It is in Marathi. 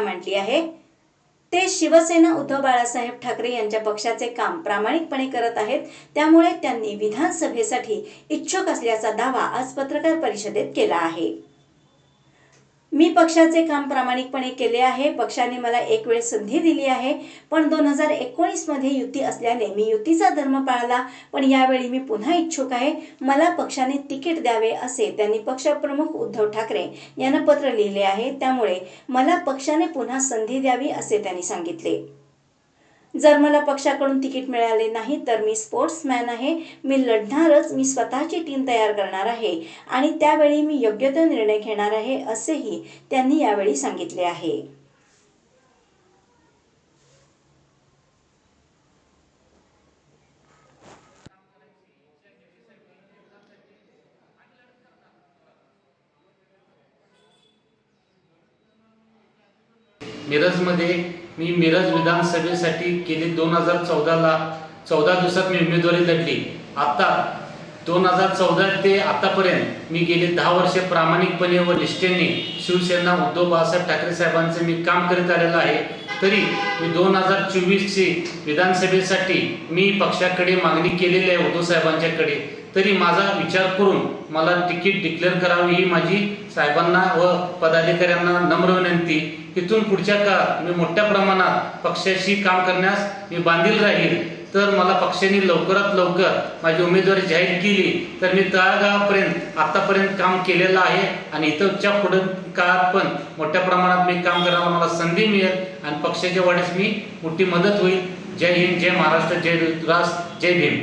भूमिका मांडली आहे. ते शिवसेना उद्धव बाळासाहेब ठाकरे यांच्या पक्षाचे काम प्रामाणिकपणे करत आहेत. त्यामुळे त्यांनी विधानसभेसाठी इच्छुक असल्याचा दावा आज पत्रकार परिषदेत केला आहे. मी पक्षाचे काम प्रामाणिकपणे केले आहे. पक्षाने मला एक वेळ संधी दिली आहे. पण दोन हजार एकोणीसमध्ये युती असल्याने मी युतीचा धर्म पाळला. पण यावेळी मी पुन्हा इच्छुक आहे. मला पक्षाने तिकीट द्यावे असे त्यांनी पक्षप्रमुख उद्धव ठाकरे यांना पत्र लिहिले आहे. त्यामुळे मला पक्षाने पुन्हा संधी द्यावी असे त्यांनी सांगितले. जर मला पक्षाकडून तिकीट मिळाले नाही तर मी स्पोर्ट्समॅन आहे. मी लढणारच मी स्वतःची टीम तयार करणार आहे. आणि त्यावेळी मी योग्य तो निर्णय घेणार आहे असेही त्यांनी यावेळी सांगितले आहे. मिरजमध्ये मी मिरज विधानसभेसाठी गेली दोन हजार चौदाला चौदा दिवसात मी उमेदवारी लढली. आता दोन हजार चौदा ते आतापर्यंत मी गेली दहा वर्षे प्रामाणिकपणे व निष्ठेने शिवसेना उद्धव बाळासाहेब ठाकरे साहेबांचे मी काम करीत आलेलो आहे. तरी मी दोन हजार चोवीसची विधानसभेसाठी मी पक्षाकडे मागणी केलेली आहे उद्धव साहेबांच्याकडे. तरी माझा विचार करून मला तिकीट डिक्लेअर करावी ही माझी साहेबांना व पदाधिकाऱ्यांना नम्र विनंती. इथून पुढच्या काळात मी मोठ्या प्रमाणात पक्षाशी काम करण्यास मी बांधील राहील. तर मला पक्षाने लवकरात लवकर माझी उमेदवारी जाहीर केली. तर मी तळागाळापर्यंत आतापर्यंत काम केलेलं आहे आणि इथंच्या पुढं काळात पण मोठ्या प्रमाणात मी काम करायला मला संधी मिळेल आणि पक्षाच्या वाढीस मी मोठी मदत होईल. जय हिंद जय महाराष्ट्र जय राष्ट्र जय भीम.